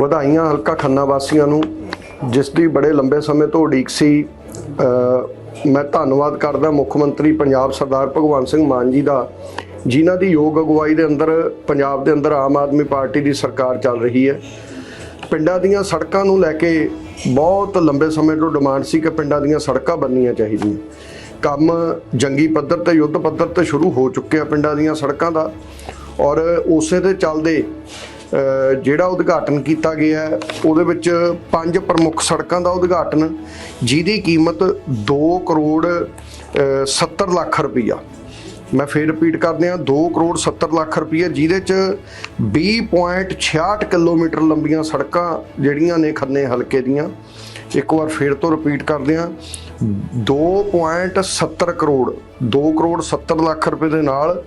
ਵਧਾਈਆਂ ਹਲਕਾ ਖੰਨਾ ਵਾਸੀਆਂ ਨੂੰ, ਜਿਸ ਦੀ ਬੜੇ ਲੰਬੇ ਸਮੇਂ ਤੋਂ ਉਡੀਕ ਸੀ। ਮੈਂ ਧੰਨਵਾਦ ਕਰਦਾ ਮੁੱਖ ਮੰਤਰੀ ਪੰਜਾਬ ਸਰਦਾਰ ਭਗਵੰਤ ਸਿੰਘ ਮਾਨ ਜੀ ਦਾ, ਜਿਨ੍ਹਾਂ ਦੀ ਯੋਗ ਅਗਵਾਈ ਦੇ ਅੰਦਰ, ਪੰਜਾਬ ਦੇ ਅੰਦਰ ਆਮ ਆਦਮੀ ਪਾਰਟੀ ਦੀ ਸਰਕਾਰ ਚੱਲ ਰਹੀ ਹੈ। ਪਿੰਡਾਂ ਦੀਆਂ ਸੜਕਾਂ ਨੂੰ ਲੈ ਕੇ ਬਹੁਤ ਲੰਬੇ ਸਮੇਂ ਤੋਂ ਡਿਮਾਂਡ ਸੀ ਕਿ ਪਿੰਡਾਂ ਦੀਆਂ ਸੜਕਾਂ ਬਣਨੀਆਂ ਚਾਹੀਦੀਆਂ। ਕੰਮ ਜੰਗੀ ਪੱਧਰ ਤੇ, ਯੁੱਧ ਪੱਧਰ ਤੇ ਸ਼ੁਰੂ ਹੋ ਚੁੱਕਿਆ ਪਿੰਡਾਂ ਦੀਆਂ ਸੜਕਾਂ ਦਾ। ਔਰ ਉਸੇ ਦੇ ਚੱਲਦੇ ਜਿਹੜਾ ਉਦਘਾਟਨ ਕੀਤਾ ਗਿਆ ਉਹਦੇ ਵਿੱਚ ਪੰਜ ਪ੍ਰਮੁੱਖ ਸੜਕਾਂ ਦਾ ਉਦਘਾਟਨ ਜਿਹਦੀ ਕੀਮਤ 2 ਕਰੋੜ ਅ, 70 ਲੱਖ ਰੁਪਈਆ। ਮੈਂ ਫੇਰ ਰਿਪੀਟ ਕਰਦੇ ਹਾਂ 2 ਕਰੋੜ 70 ਲੱਖ ਰੁਪਏ ਜਿਹਦੇ ਚ 20.66 ਕਿਲੋਮੀਟਰ ਲੰਬੀਆਂ ਸੜਕਾਂ ਜਿਹੜੀਆਂ ਨੇ ਖੰਨੇ ਹਲਕੇ ਦੀਆਂ ਇੱਕ ਵਾਰ ਫੇਰ ਤੋਂ ਰਿਪੀਟ ਕਰਦੇ ਹਾਂ। 2.70 ਕਰੋੜ 2 ਕਰੋੜ 70 ਲੱਖ ਰੁਪਏ ਦੇ ਨਾਲ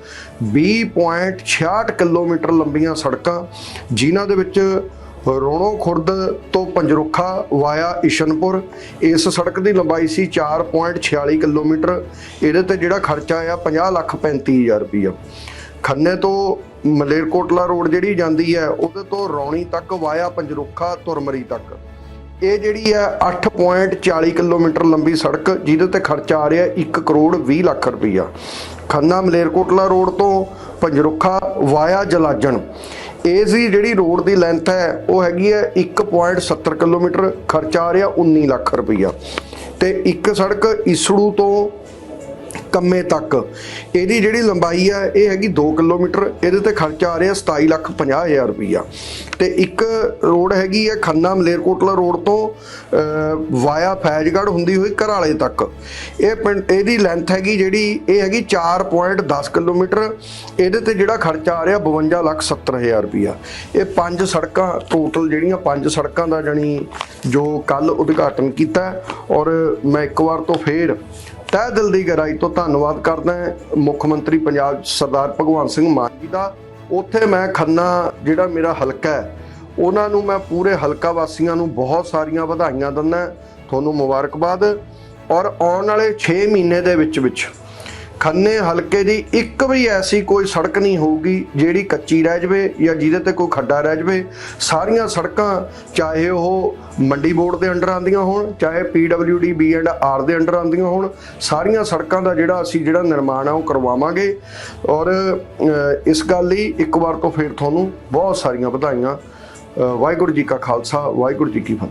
20.66 ਕਿਲੋਮੀਟਰ ਲੰਬੀਆਂ ਸੜਕਾਂ, ਜਿਨ੍ਹਾਂ ਦੇ ਵਿੱਚ ਰੋਣੋ ਖੁਰਦ ਤੋਂ ਪੰਜਰੁਖਾ ਵਾਇਆ ਇਸ਼ਨਪੁਰ। ਇਸ ਸੜਕ ਦੀ ਲੰਬਾਈ ਸੀ 4.46 ਕਿਲੋਮੀਟਰ। ਇਹਦੇ ਤੇ ਜਿਹੜਾ ਖਰਚਾ ਆ 50 ਲੱਖ 35000 ਰੁਪਈਆ। ਖੰਨੇ ਤੋਂ ਮਲੇਰਕੋਟਲਾ ਰੋਡ ਜਿਹੜੀ ਜਾਂਦੀ ਹੈ, ਉਹਦੇ ਤੋਂ ਰੌਣੀ ਤੱਕ ਵਾਇਆ ਪੰਜਰੁਖਾ ਤੁਰਮਰੀ ਤੱਕ। ਇਹ ਜਿਹੜੀ ਹੈ 8.40 ਕਿਲੋਮੀਟਰ ਲੰਬੀ ਸੜਕ, ਜਿਹਦੇ ਤੇ ਖਰਚਾ ਆ ਰਿਹਾ 1 ਕਰੋੜ 20 ਲੱਖ ਰੁਪਈਆ। ਖੰਨਾ ਮਲੇਰਕੋਟਲਾ ਰੋਡ ਤੋਂ ਪੰਜਰੁਖਾ ਵਾਇਆ ਜਲਾਜਣ। ਇਸ ਦੀ ਜਿਹੜੀ ਰੋਡ ਦੀ ਲੈਂਥ ਹੈ, ਉਹ ਹੈਗੀ ਹੈ 1.70 ਕਿਲੋਮੀਟਰ, ਖਰਚਾ ਆ ਰਿਹਾ 19 ਲੱਖ ਰੁਪਈਆ। ਤੇ ਇੱਕ ਸੜਕ ਇਸੜੂ ਤੋਂ ਕੰਮੇ ਤੱਕ। ਇਹਦੀ ਜਿਹੜੀ ਲੰਬਾਈ ਹੈ ਇਹ ਹੈਗੀ 2 ਕਿਲੋਮੀਟਰ, ਇਹਦੇ ਤੇ ਖਰਚਾ ਆ ਰਿਹਾ 27 ਲੱਖ 50 ਹਜ਼ਾਰ ਰੁਪਈਆ। ਤੇ ਇੱਕ ਰੋਡ ਹੈਗੀ ਹੈ ਖੰਨਾ ਮਲੇਰਕੋਟਲਾ ਰੋਡ ਤੋਂ ਵਾਇਆ ਫੈਜ਼ਗੜ੍ਹ ਹੁੰਦੀ ਹੋਈ ਘਰਾਲੇ ਤੱਕ। ਇਹ ਪਿੰਡ, ਇਹਦੀ ਲੈਂਥ ਹੈਗੀ ਜਿਹੜੀ, ਇਹ ਹੈਗੀ 4.10 ਕਿਲੋਮੀਟਰ। ਇਹਦੇ ਤੇ ਜਿਹੜਾ ਖਰਚਾ ਆ ਰਿਹਾ 52 ਲੱਖ 70 ਹਜ਼ਾਰ ਰੁਪਈਆ। ਇਹ ਪੰਜ ਸੜਕਾਂ ਟੋਟਲ ਜਿਹੜੀਆਂ ਪੰਜ ਸੜਕਾਂ ਦਾ ਜਾਨੀ ਜੋ ਕੱਲ ਉਦਘਾਟਨ ਕੀਤਾ। ਔਰ ਮੈਂ ਇੱਕ ਵਾਰ ਤੋਂ ਫੇਰ ਤਹਿ ਦਿਲ ਦੀ ਗਹਿਰਾਈ ਤੋਂ ਧੰਨਵਾਦ ਕਰਦਾ ਮੁੱਖ ਮੰਤਰੀ ਪੰਜਾਬ ਸਰਦਾਰ ਭਗਵੰਤ ਸਿੰਘ ਮਾਨ ਜੀ ਦਾ। ਉੱਥੇ ਮੈਂ ਖੰਨਾ ਜਿਹੜਾ ਮੇਰਾ ਹਲਕਾ ਹੈ, ਉਹਨਾਂ ਨੂੰ ਮੈਂ ਪੂਰੇ ਹਲਕਾ ਵਾਸੀਆਂ ਨੂੰ ਬਹੁਤ ਸਾਰੀਆਂ ਵਧਾਈਆਂ ਦਿੰਦਾ ਤੁਹਾਨੂੰ ਮੁਬਾਰਕਬਾਦ। ਔਰ ਆਉਣ ਵਾਲੇ 6 ਮਹੀਨੇ ਦੇ ਵਿੱਚ ਵਿੱਚ ਖੰਨੇ ਹਲਕੇ ਦੀ ਇੱਕ ਵੀ ਐਸੀ ਕੋਈ ਸੜਕ ਨਹੀਂ ਹੋਊਗੀ ਜਿਹੜੀ ਕੱਚੀ ਰਹਿ ਜਵੇ ਜਾਂ ਜਿਹਦੇ ਤੇ ਕੋਈ ਖੱਡਾ ਰਹਿ ਜਵੇ। ਸਾਰੀਆਂ ਸੜਕਾਂ ਚਾਹੇ ਉਹ ਮੰਡੀ ਬੋਰਡ ਦੇ ਅੰਡਰ ਆਉਂਦੀਆਂ ਹੋਣ, ਚਾਹੇ ਪੀਡਬਲਯੂਡੀ ਬੀ ਐਂਡ ਆਰ ਦੇ ਅੰਡਰ ਆਉਂਦੀਆਂ ਹੋਣ, ਸਾਰੀਆਂ ਸੜਕਾਂ ਦਾ ਜਿਹੜਾ ਅਸੀਂ ਜਿਹੜਾ ਨਿਰਮਾਣ ਆ ਉਹ ਕਰਵਾਵਾਂਗੇ। ਔਰ ਇਸ ਗੱਲ ਲਈ ਇੱਕ ਵਾਰ ਤੋਂ ਫਿਰ ਤੁਹਾਨੂੰ ਬਹੁਤ ਸਾਰੀਆਂ ਵਧਾਈਆਂ। ਵਾਹਿਗੁਰੂ ਜੀ ਕਾ ਖਾਲਸਾ, ਵਾਹਿਗੁਰੂ ਜੀ ਕੀ ਫਤਿਹ।